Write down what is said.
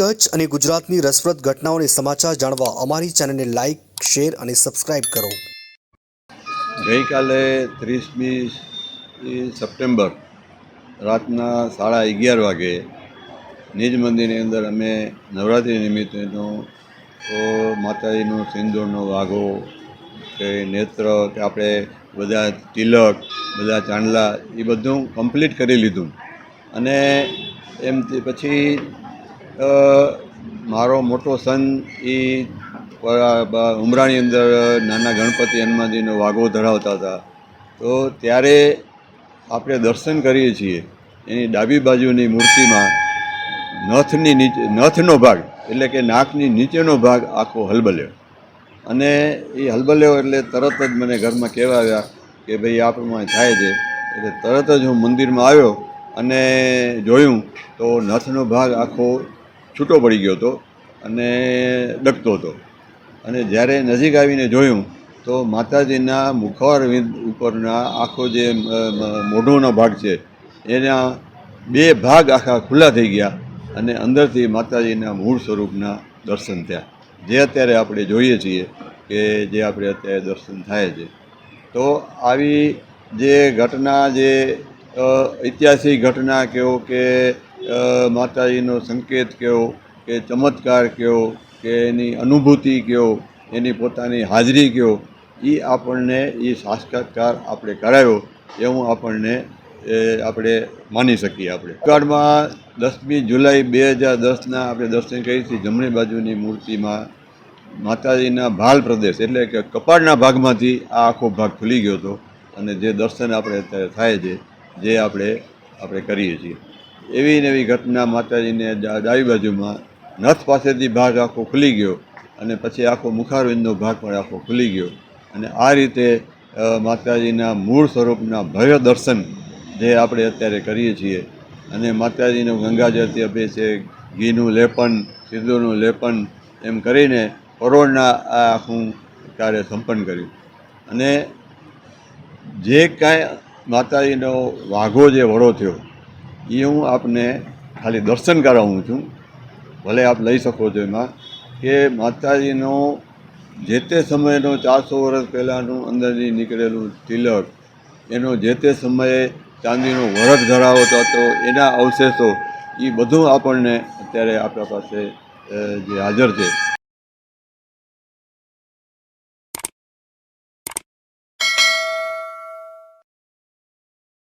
કચ્છ અને ગુજરાતની રસપ્રદ ઘટનાઓને સમાચાર જાણવા અમારી ચેનલને લાઇક શેર અને સબસ્ક્રાઇબ કરો. ગઈકાલે ત્રીસમી સપ્ટેમ્બર રાતના સાડા અગિયાર વાગે નિજ મંદિરની અંદર અમે નવરાત્રિ નિમિત્તેનો માતાજીનો સિંદૂરનો વાઘો, કે નેત્ર, કે આપણે બધા તિલક, બધા ચાંદલા, એ બધું કમ્પ્લીટ કરી લીધું. અને એમ પછી મારો મોટો સન એ ઉમરાની અંદર નાના ગણપતિ હનુમાનજીનો વાઘો ધરાવતા હતા. તો ત્યારે આપણે દર્શન કરીએ છીએ. એની ડાબી બાજુની મૂર્તિમાં નથની નીચે, નથનો ભાગ, એટલે કે નાકની નીચેનો ભાગ આખો હલબલ્યો. અને એ હલબલ્યો એટલે તરત જ મને ઘરમાં કહેવા આવ્યા કે ભાઈ આ પ્રમાણે થાય છે. એટલે તરત જ હું મંદિરમાં આવ્યો અને જોયું તો નથનો ભાગ આખો છૂટો પડી ગયો હતો અને ડકતો હતો. અને જ્યારે નજીક આવીને જોયું, તો માતાજીના મુખવાર ઉપરના આખો જે મોઢોનો ભાગ છે, એના બે ભાગ આખા ખુલ્લા થઈ ગયા અને અંદરથી માતાજીના મૂળ સ્વરૂપના દર્શન થયા. જે અત્યારે આપણે જોઈએ છીએ કે જે આપણે અત્યારે દર્શન થાય છે. તો આવી જે ઘટના જે ઐતિહાસિક ઘટના કહો કે માતાજીનો સંકેત કહો કે ચમત્કાર કહો કે એની અનુભૂતિ કહો એની પોતાની હાજરી કહો એ આપણને એ સાક્ષાત્કાર આપણે કરાયો, એવું આપણને આપણે માની શકીએ આપણે. કાળમાં દસમી જુલાઈ બે હજાર દસના આપણે દર્શન કરી હતી જમણી બાજુની મૂર્તિમાં માતાજીના ભાલ પ્રદેશ, એટલે કે કપાળના ભાગમાંથી આ આખો ભાગ ખુલી ગયો હતો, અને જે દર્શન આપણે અત્યારે થાય છે, જે આપણે આપણે કરીએ છીએ. એવી ને એવી ઘટના માતાજીને ડાબી બાજુમાં નથ પાસેથી ભાગ આખો ખુલી ગયો અને પછી આખો મુખારવિંદનો ભાગ પણ આખો ખુલી ગયો. અને આ રીતે માતાજીના મૂળ સ્વરૂપના ભવ્ય દર્શન જે આપણે અત્યારે કરીએ છીએ. અને માતાજીનું ગંગાજળથી છે, ઘીનું લેપન, સિંદૂરનું લેપન એમ કરીને કરોડના આ આખું કાર્ય સંપન્ન કર્યું. અને જે કાંઈ માતાજીનો વાઘો જે વડો થયો એ હું આપને ખાલી દર્શન કરાવું છું. ભલે આપ લઈ શકો છો એમાં કે માતાજીનો જે તે સમયનો ચારસો વર્ષ પહેલાંનું અંદરથી નીકળેલું તિલક, એનો જે તે સમયે ચાંદીનો વરખ ધરાવતો હતો, એના અવશેષો એ બધું આપણને અત્યારે આપણા પાસે જે હાજર છે.